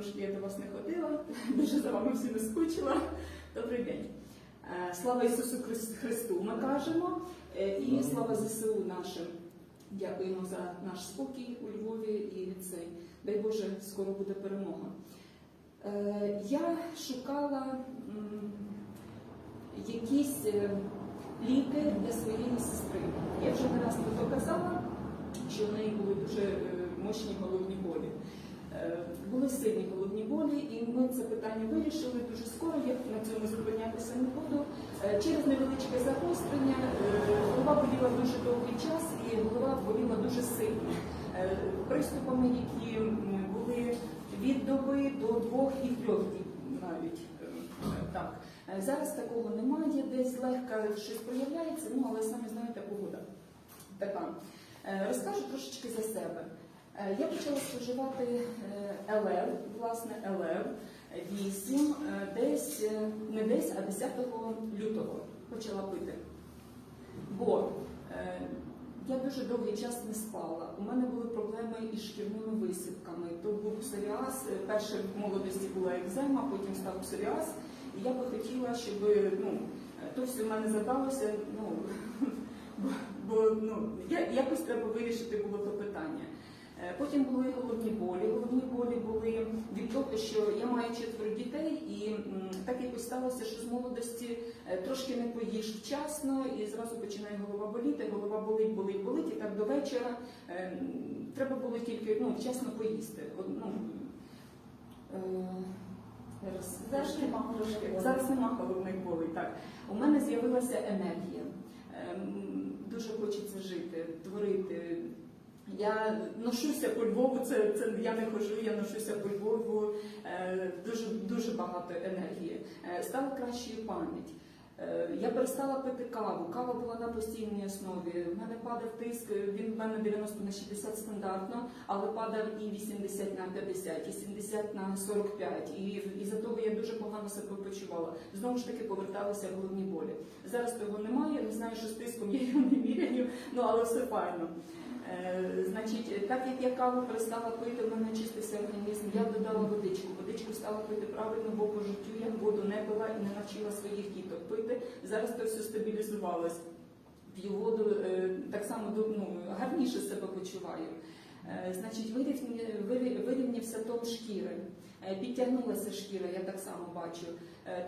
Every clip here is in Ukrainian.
трошки я до вас не ходила, дуже за вами всіми скучила. Добрий день. Е, Слава Ісусу Христу, ми кажемо, е, і слава ЗСУ нашим. Дякуємо за наш спокій у Львові і цей. Дай Боже, скоро буде перемога. Е, Я шукала якісь ліки для своєї сестри. Я вже не раз про це казала, що в неї були дуже мощні головні сильні головні болі, і ми це питання вирішили дуже скоро. Я на цьому зупинятися не буду. Е, Через невеличке загострення е, голова боліла дуже довгий час, і голова боліла дуже сильно. Е, Приступами, які були від доби до двох і трьох діб навіть. Так. Зараз такого немає, десь легко щось проявляється, ну але самі знаєте, погода така. Розкажу трошечки за себе. Е, Я почала споживати е, ЛР, власне, ЛР 8, е, десь не десь, а 10 лютого почала пити. Бо я дуже довгий час не спала. У мене були проблеми із шкірними висипками. То був псоріаз. Перше в молодості була екзема, потім став псоріаз. І я би хотіла, щоб ну, то все в мене задалося. Ну, бо ну, я, якось треба вирішити було то питання. Е, Потім були головні болі. Головні болі були від того, що я маю четверо дітей, і так якось сталося, що з молодості е, трошки не поїш вчасно, і зразу починає голова боліти. Голова болить, болить, болить, і так до вечора. Е, Треба було тільки ну, вчасно поїсти. Ну. Зараз нема головних болей. Так у мене з'явилася енергія. Я ношуся по Львову, це, це я не хожу, я ношуся по Львову. Е, дуже дуже багато енергії. Е, стала кращою пам'ять. Е, Я перестала пити каву. Кава була на постійній основі. У мене падав тиск, він в мене 90 на 60 стандартно, але падав і 80 на 50, і 70 на 45. І, і за того я дуже погано себе почувала. Знову ж таки поверталися головні болі. Зараз того немає, не знаю, що з тиском я його не міряю, ну але все файно. Е, значить, так як я каву перестала пити, в мене чистився організм, я додала водичку. Водичку стала пити правильно, бо по життю я воду не пила і не навчила своїх діток пити. Зараз це все стабілізувалось. П'ю воду е, так само ну, гарніше себе почуваю. Е, Значить, вирівня- вирівнявся тон шкіри. Е, Підтягнулася шкіра, я так само бачу.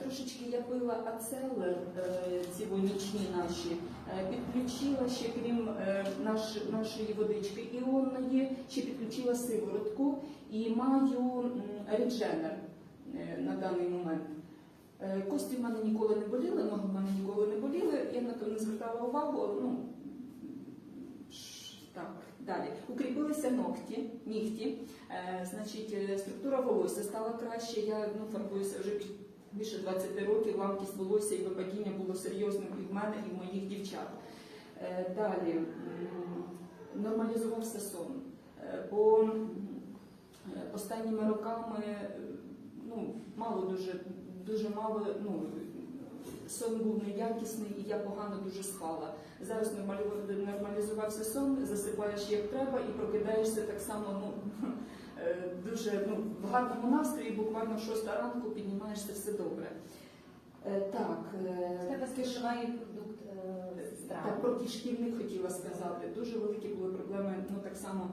Трошечки я пила ацели, е, ці нічні наші, підключила ще крім наш, нашої водички іонної, ще підключила сиворотку і маю редженер на даний момент. Е, Кості в мене ніколи не боліли, ноги в мене ніколи не боліли, я на то не звертала увагу. Ну, так, далі. Укріпилися ногті, нігті, Е, значить, е, структура волосся стала краще. Я ну, фарбуюся вже більше 20 років, ламкість волосся і випадіння було серйозним і в мене, і в моїх дівчат. Е, Далі нормалізувався сон. Е, Бо е, останніми роками ну, мало дуже, дуже мало. Ну, Сон був неякісний і я погано дуже спала. Зараз нормалізувався сон, засипаєш як треба і прокидаєшся так само ну, е, дуже ну, в гарному настрої, буквально в шоста ранку піднімаєшся все добре. Е, Так, е, Це безкишевий продукт е, страви. так, про кишківник хотіла сказати. Дуже великі були проблеми, ну так само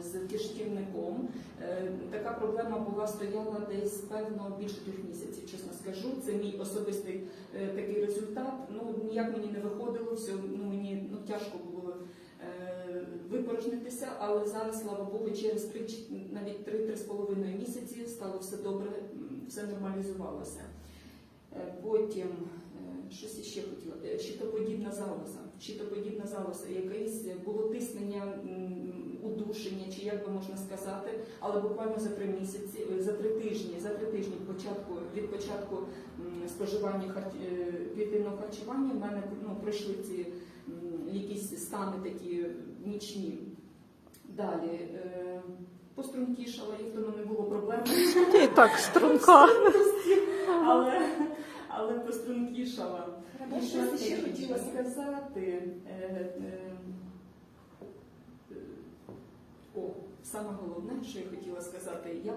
з кишківником. Е, Така проблема була стояла десь певно більше трьох місяців, чесно скажу. Це мій особистий е, такий результат. Ну ніяк мені не виходило, все ну мені ну тяжко було. е, Випорожнитися, але зараз, слава Богу, через три навіть три-три з половиною місяці стало все добре, все нормалізувалося. Е, Потім е, щось ще хотіла. Е, Щитоподібна залоза. Щитоподібна залоза, якесь було тиснення, удушення, чи як би можна сказати, але буквально за три місяці, е, за три тижні, за три тижні початку, від початку споживання е, клітинного харчування в мене ну, пройшли ці якісь стани такі нічні. Далі. е, Пострункішала, в тому не було проблем. І так, струнка. але, але пострункішала. І щось ще хотіла. сказати. Е, е, е, О, саме головне, що я хотіла сказати, я